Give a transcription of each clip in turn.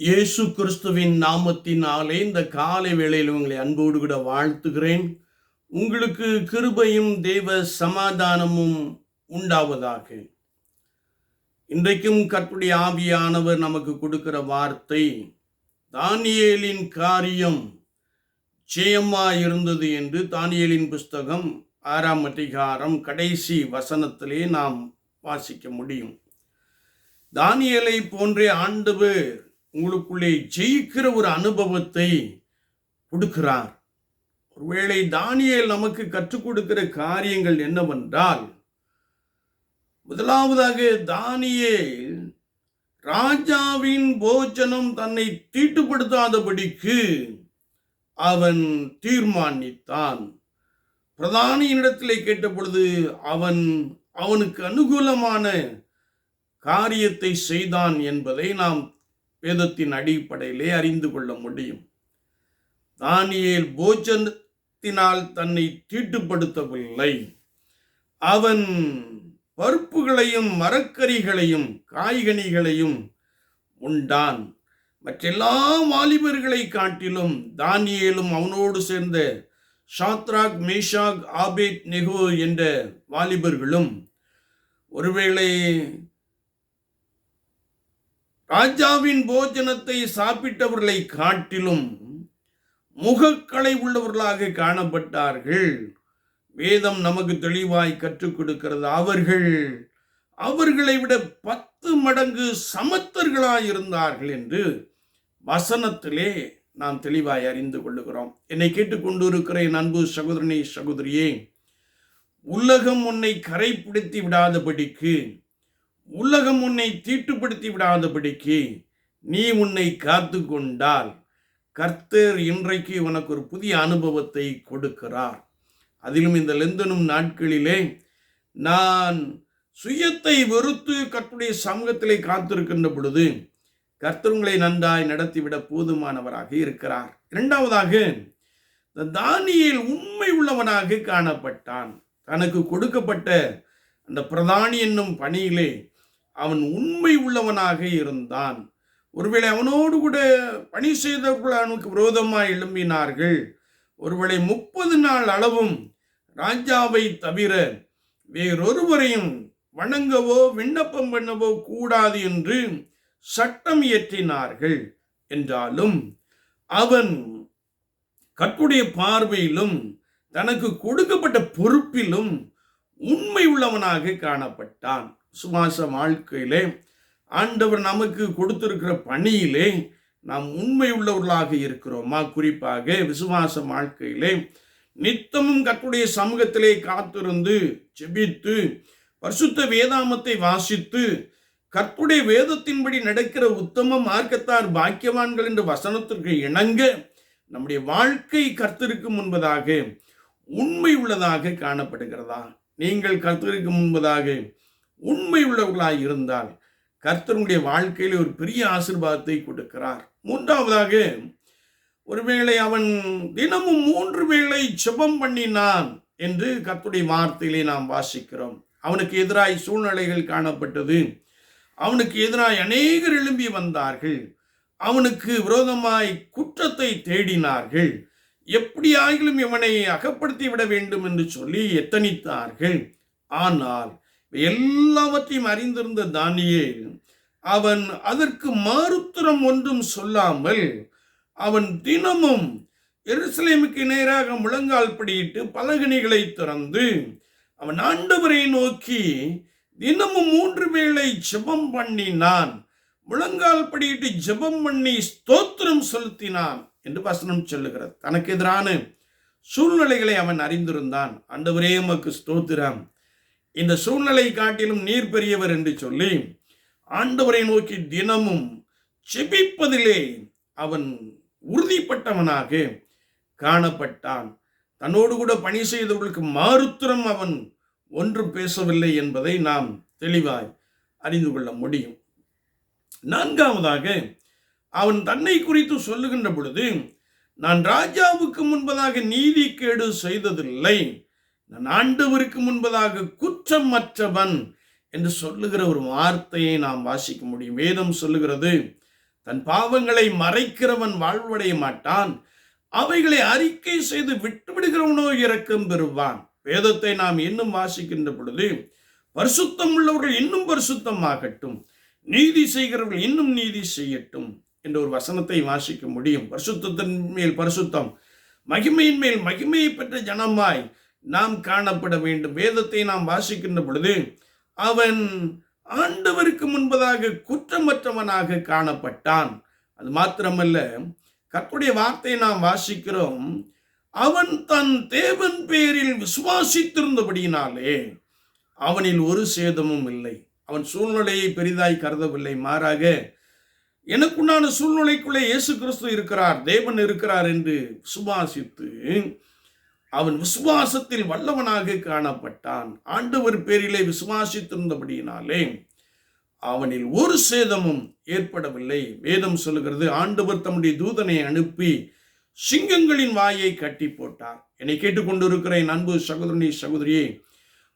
இயேசு கிறிஸ்துவின் நாமத்தினாலே இந்த காலை வேளையில் உங்களை அன்போடு கூட வாழ்த்துகிறேன். உங்களுக்கு கிருபையும் தெய்வ சமாதானமும் உண்டாவதாக. இன்றைக்கும் கற்புடைய ஆவியானவர் நமக்கு கொடுக்கிற வார்த்தை தானியலின் காரியம் ஜெயமா இருந்தது என்று தானியலின் புஸ்தகம் ஆறாம் அதிகாரம் கடைசி வசனத்திலே நாம் வாசிக்க முடியும். தானியலை போன்றே ஆண்டவர் உங்களுக்குள்ளே ஜெயிக்கிற ஒரு அனுபவத்தை கொடுக்கிறார். ஒருவேளை தானியல் நமக்கு கற்றுக் கொடுக்கிற காரியங்கள் என்னவென்றால் முதலாவதாக தானியேல் ராஜாவின் போஜனம் தன்னை தீட்டுப்படுத்தாதபடிக்கு அவன் தீர்மானித்தான். பிரதானியினிடத்திலே கேட்டபொழுது அவன் அவனுக்கு அனுகூலமான காரியத்தை செய்தான் என்பதை நாம் வேதத்தின் அடிப்படையிலே அறிந்து கொள்ள முடியும். தானியேல் போஜனத்தினால் தன்னை தீட்டுப்படுத்தவில்லை. அவன் பருப்புகளையும் மரக்கறிகளையும் காய்கனிகளையும் உண்டான். மற்றெல்லா வாலிபர்களை காட்டிலும் தானியேலும் அவனோடு சேர்ந்த ஷாத்ராக் மேஷாக் ஆபேத் நெகு என்ற வாலிபர்களும் ஒருவேளை ராஜாவின் போஜனத்தை சாப்பிட்டவர்களை காட்டிலும் முகக்கலை உள்ளவர்களாக காணப்பட்டார்கள். வேதம் நமக்கு தெளிவாய் கற்றுக் கொடுக்கிறது. அவர்கள் அவர்களை விட பத்து மடங்கு சமத்தர்களாய் இருந்தார்கள் என்று வசனத்திலே நாம் தெளிவாய் அறிந்து கொள்ளுகிறோம். என்னை கேட்டுக்கொண்டிருக்கிற என் அன்பு சகோதரனே சகோதரியே உலகம் உன்னை கரைப்பிடித்து விடாதபடிக்கு உலகம் உன்னை தீட்டுப்படுத்தி விடாதபடிக்கு நீ உன்னை காத்து கொண்டால். கர்த்தர் இன்றைக்கு உனக்கு ஒரு புதிய அனுபவத்தை கொடுக்கிறார். அதிலும் இந்த லெந்தனும் நாட்களிலே நான் சுயத்தை வெறுத்து கர்த்தருடைய சமூகத்திலே காத்திருக்கின்ற பொழுது கர்த்தருங்களை நன்றாய் நடத்திவிட போதுமானவராக இருக்கிறார். இரண்டாவதாக தானியில் உண்மை உள்ளவனாக காணப்பட்டான். தனக்கு கொடுக்கப்பட்ட அந்த பிரதானி என்னும் பணியிலே அவன் உண்மை உள்ளவனாக இருந்தான். ஒருவேளை அவனோடு கூட பணி செய்தவர்கள் அவனுக்கு விரோதமாக எழும்பினார்கள். ஒருவேளை முப்பது நாள் அளவும் ராஜாவை தவிர வேறொருவரையும் வணங்கவோ விண்ணப்பம் பண்ணவோ கூடாது என்று சட்டம் இயற்றினார்கள் என்றாலும் அவன் கற்புடைய பார்வையிலும் தனக்கு கொடுக்கப்பட்ட பொறுப்பிலும் உண்மை உள்ளவனாக காணப்பட்டான். சுவாச வாழ்க்கையிலே ஆண்டவர் நமக்கு கொடுத்திருக்கிற பணியிலே நாம் உண்மை உள்ளவர்களாக இருக்கிறோமா குறிப்பாக விசுவாச வாழ்க்கையிலே நித்தமும் கத்துடைய சமூகத்திலே காத்திருந்து செபித்து பரிசுத்த வேதாமத்தை வாசித்து கற்புடைய வேதத்தின்படி நடக்கிற உத்தம மார்க்கத்தார் பாக்கியவான்கள் என்ற வசனத்திற்கு இணங்க நம்முடைய வாழ்க்கை கர்த்தருக்கு முன்பதாக உண்மை உள்ளதாக காணப்படுகிறதா? நீங்கள் கர்த்தருக்கு முன்பதாக உண்மை உள்ளவர்களாய் இருந்தால் கர்த்தருடைய வாழ்க்கையில் ஒரு பெரிய ஆசிர்வாதத்தை கொடுக்கிறார். மூன்றாவதாக ஒருவேளை அவன் தினமும் மூன்று வேளை ஜெபம் பண்ணினான் என்று கர்த்துடைய வார்த்தையிலே நாம் வாசிக்கிறோம். அவனுக்கு எதிராய் சூழ்நிலைகள் காணப்பட்டது. அவனுக்கு எதிராய் அநேகர் எழும்பி வந்தார்கள். அவனுக்கு விரோதமாய் குற்றத்தை தேடினார்கள். எப்படியாகிலும் இவனை அகப்படுத்தி விட வேண்டும் என்று சொல்லி எத்தனித்தார்கள். ஆனால் எல்லாவற்றையும் அறிந்திருந்த தானியே அவன் அதற்கு மாறுத்திரம் ஒன்றும் சொல்லாமல் அவன் தினமும் எருசலேமுக்கு நேராக முழங்கால் படியிட்டு பலகணிகளை திறந்து அவன் ஆண்டவரை நோக்கி தினமும் மூன்று வேளை ஜெபம் பண்ணினான் முழங்கால் படியிட்டு ஜெபம் பண்ணி ஸ்தோத்திரம் செலுத்தினான் என்று வசனம் சொல்லுகிறது. தனக்கு எதிரான சூழ்நிலைகளை அவன் அறிந்திருந்தான். ஆண்டவரே உமக்கு ஸ்தோத்திரம். இந்த சூழ்நிலை காட்டிலும் நீர் பெரியவர் என்று சொல்லி ஆண்டவரை நோக்கி தினமும் செபிப்பதிலே அவன் உறுதிப்பட்டவனாக காணப்பட்டான். தன்னோடு கூட பணி செய்தவர்களுக்கு மாறுத்திரம் அவன் ஒன்றும் பேசவில்லை என்பதை நாம் தெளிவாய் அறிந்து கொள்ள முடியும். நான்காவதாக அவன் தன்னை குறித்து சொல்லுகின்ற பொழுது நான் ராஜாவுக்கு முன்பதாக நீதி கேடு செய்ததில்லை. நான் ஆண்டவருக்கு முன்பதாக குற்றமற்றவன் என்று சொல்லுகிற ஒரு வார்த்தையை நாம் வாசிக்க முடியும். வேதம் சொல்லுகிறது தன் பாவங்களை மறைக்கிறவன் வாழ்வடைய மாட்டான். அவைகளை அறிக்கை செய்து விட்டுவிடுகிறவனோ இறக்கம் பெறுவான். வேதத்தை நாம் இன்னும் வாசிக்கின்ற பொழுது பரிசுத்தம் உள்ளவர்கள் இன்னும் பரிசுத்தமாகட்டும். நீதி செய்கிறவர்கள் இன்னும் நீதி செய்யட்டும். என்ற ஒரு வசனத்தை வாசிக்க முடியும். பரிசுத்தத்தின் மேல் பரிசுத்தம் மகிமையின் மேல் மகிமையை பெற்ற ஜனமாய் நாம் காணப்பட வேண்டும். வேதத்தை நாம் வாசிக்கின்ற பொழுது அவன் ஆண்டவருக்கு முன்பதாக குற்றமற்றவனாக காணப்பட்டான். அது மாத்திரமல்ல கற்புடைய வார்த்தையை நாம் வாசிக்கிறோம். அவன் தன் தேவன் பேரில் விசுவாசித்திருந்தபடியினாலே அவனில் ஒரு சேதமும் இல்லை. அவன் சூழ்நிலையை பெரிதாய் கருதவில்லை. மாறாக எனக்குண்டான சூழ்நிலைக்குள்ளே இயேசு கிறிஸ்து இருக்கிறார் தேவன் இருக்கிறார் என்று விசுவாசித்து அவன் விசுவாசத்தில் வல்லவனாக காணப்பட்டான். ஆண்டவர் பேரிலே விசுவாசித்திருந்தபடியினாலே அவனில் ஒரு சேதமும் ஏற்படவில்லை. வேதம் சொல்லுகிறது ஆண்டவர் தம்முடைய தூதனை அனுப்பி சிங்கங்களின் வாயை கட்டி போட்டார். என்னை கேட்டுக்கொண்டிருக்கிற என் அன்பு சகோதரனி சகோதரியே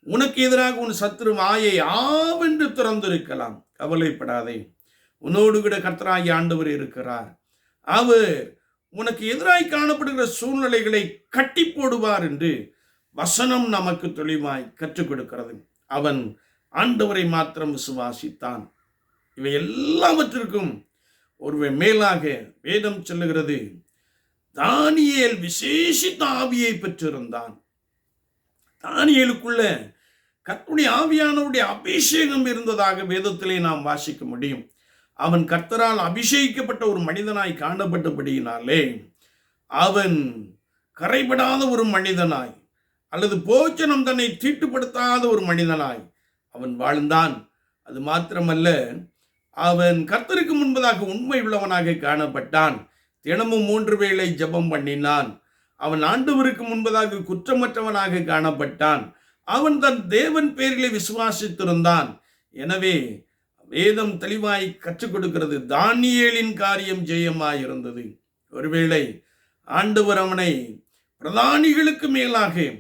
உனக்கு எதிராக உன் சத்துரு வாயை ஆவென்று திறந்திருக்கலாம். கவலைப்படாதே. உன்னோடு கூட கர்த்தராகி ஆண்டவர் இருக்கிறார். அவர் உனக்கு எதிராய் காணப்படுகிற சூழ்நிலைகளை கட்டி போடுவார் என்று வசனம் நமக்கு தெளிவாய் கற்றுக் கொடுக்கிறது. அவன் ஆண்டவரை மாத்திரம் விசுவாசித்தான். இவை எல்லாவற்றிற்கும் ஒருவன் மேலாக வேதம் சொல்லுகிறது தானியேல் விசேஷித்த ஆவியை பெற்றிருந்தான். தானியலுக்குள்ள கற்புடைய ஆவியானவருடைய அபிஷேகம் இருந்ததாக வேதத்திலே நாம் வாசிக்க முடியும். அவன் கர்த்தரால் அபிஷேகிக்கப்பட்ட ஒரு மனிதனாய் காணப்பட்டபடியினாலே அவன் கரைபடாத ஒரு மனிதனாய் அல்லது போச்சனம் தன்னை தீட்டுப்படுத்தாத ஒரு மனிதனாய் அவன் வாழ்ந்தான். அது மாத்திரமல்ல அவன் கர்த்தருக்கு முன்பதாக உண்மை உள்ளவனாக காணப்பட்டான். தினமும் மூன்று வேளை ஜெபம் பண்ணினான். அவன் ஆண்டவருக்கு முன்பதாக குற்றமற்றவனாக காணப்பட்டான். அவன் தன் தேவன் பேரிலே விசுவாசித்திருந்தான். எனவே வேதம் தெளிவாய் கற்றுக் கொடுக்கிறது. தானியேலின் காரியம் ஜெயமாயிருந்தது. ஒருவேளை ஆண்டவர் அவனை பிரதானிகளுக்கு மேலாக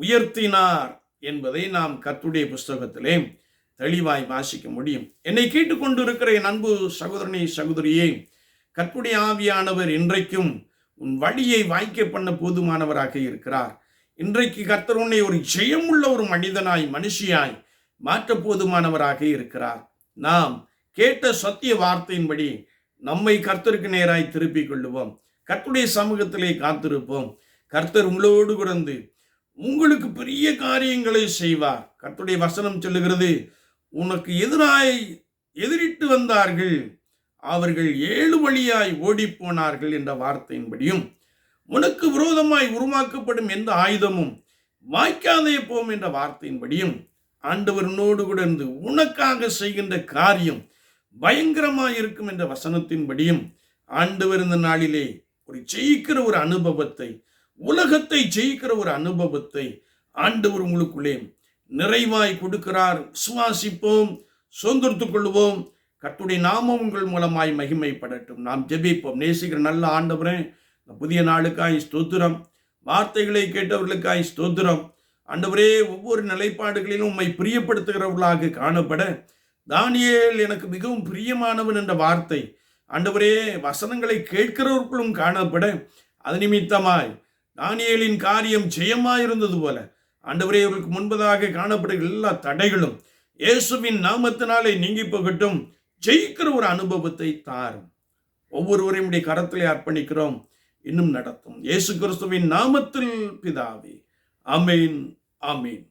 உயர்த்தினார் என்பதை நாம் கத்துடைய புஸ்தகத்திலே தெளிவாய் வாசிக்க முடியும். என்னை கேட்டுக்கொண்டிருக்கிற என் அன்பு சகோதரனே சகோதரியே கற்புடைய ஆவியானவர் இன்றைக்கும் உன் வழியை வாய்க்க பண்ண போதுமானவராக இருக்கிறார். இன்றைக்கு கர்த்தர் உன்னை ஒரு ஜெயமுள்ள ஒரு மனிதனாய் மனுஷியாய் மாற்ற போதுமானவராக இருக்கிறார். நாம் கேட்ட சத்திய வார்த்தையின்படி நம்மை கர்த்தருக்கு நேராய் திருப்பிக் கொள்ளுவோம். கர்த்துடைய சமூகத்திலே காத்திருப்போம். கர்த்தர் உங்களோடு குறந்து உங்களுக்கு பெரிய காரியங்களை செய்வார். கர்த்தருடைய வசனம் சொல்லுகிறது உனக்கு எதிராய் எதிரிட்டு வந்தார்கள் அவர்கள் ஏழு வழியாய் ஓடிப்போனார்கள் என்ற வார்த்தையின்படியும் உனக்கு விரோதமாய் உருவாக்கப்படும் எந்த ஆயுதமும் வாய்க்காதே போம் என்ற வார்த்தையின்படியும் ஆண்டவர் உன்னோடு கூட இருந்து உனக்காக செய்கின்ற காரியம் பயங்கரமாக இருக்கும் என்ற வசனத்தின்படியும் ஆண்டவர் இந்த நாளிலே ஒரு ஜெயிக்கிற ஒரு அனுபவத்தை உலகத்தை ஜெயிக்கிற ஒரு அனுபவத்தை ஆண்டவர் உங்களுக்குள்ளே நிறைவாய் கொடுக்கிறார். விசுவாசிப்போம் சுதந்திரத்துக் கொள்வோம் கத்துடைய நாமம் உங்கள் மூலமாய் மகிமைப்படட்டும். நாம் ஜெபிப்போம். நேசிக்கிற நல்ல ஆண்டவரே புதிய நாளுக்காய் ஸ்தோத்திரம். வார்த்தைகளை கேட்டவர்களுக்காய் ஸ்தோத்திரம். ஆண்டவரே ஒவ்வொரு நிலைப்பாடுகளிலும் உம்மை பிரியப்படுத்துகிறவர்களாக காணப்பட தானியேல் எனக்கு மிகவும் பிரியமானவன் என்ற வார்த்தை ஆண்டவரே வசனங்களை கேட்கிறவர்களும் காணப்பட அது நிமித்தமாய் தானியேலின் காரியம் ஜெயமாயிருந்தது போல ஆண்டவரே அவர்களுக்கு முன்பதாக காணப்படுகிற எல்லா தடைகளும் இயேசுவின் நாமத்தினாலே நீங்கி போகட்டும் ஜெயிக்கிற ஒரு அனுபவத்தை தாரும். ஒவ்வொருவரையும் கரத்திலே அர்ப்பணிக்கிறோம் இன்னும் நடத்தும். இயேசு கிறிஸ்துவின் நாமத்தில் பிதாவே. ஆமீன் ஆமீன்